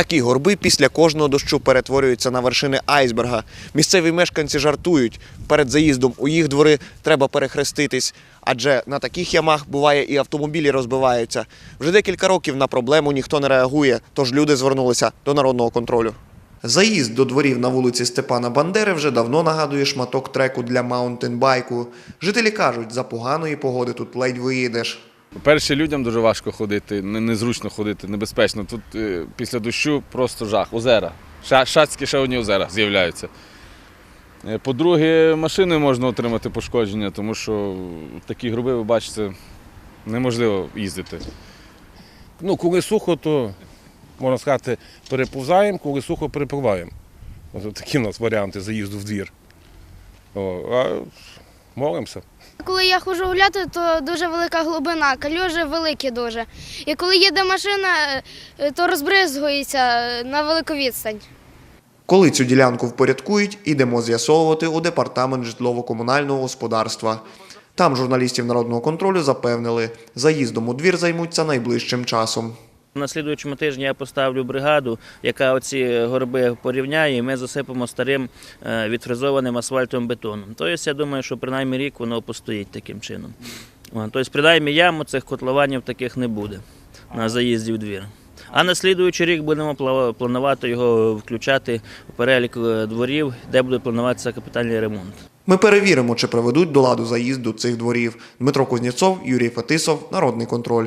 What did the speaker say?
Такі горби після кожного дощу перетворюються на вершини айсберга. Місцеві мешканці жартують. Перед заїздом у їх двори треба перехреститись, адже на таких ямах буває і автомобілі розбиваються. Вже декілька років на проблему ніхто не реагує, тож люди звернулися до народного контролю. Заїзд до дворів на вулиці Степана Бандери вже давно нагадує шматок треку для маунтинбайку. Жителі кажуть, за поганої погоди тут ледь виїдеш. По-перше, людям дуже важко ходити, незручно ходити, небезпечно. Тут е, після дощу просто жах, озера. Ша- Шацькі ще одні озера з'являються. Е, По-друге, машиною можна отримати пошкодження, тому що такі груби, ви бачите, неможливо їздити. Ну, коли сухо, то можна сказати, переповзаємо, коли сухо перепливаємо. Такі у нас варіанти заїзду в двір. О, а молимося. Коли я ходжу гуляти, то дуже велика глибина, калюжі великі дуже. І коли їде машина, е, то розбризгується е, на велику відстань. Коли цю ділянку впорядкують, ідемо з'ясовувати у департамент житлово-комунального господарства. Там журналістів народного контролю запевнили, заїздом у двір займуться найближчим часом. На слідуючому тижні я поставлю бригаду, яка оці горби порівняє, і ми засипемо старим е, відфрезованим асфальтовим бетоном. Тобто, я думаю, що принаймні рік воно постоїть таким чином. Тобто, принаймні яму цих котлованів таких не буде на заїзді в двір. А на слідуючий рік будемо планувати його включати у перелік е, дворів, де буде плануватися капітальний ремонт. Ми перевіримо, чи приведуть до ладу заїзд до цих дворів. Дмитро Кузнєцов, Юрій Фетисов, Народний контроль.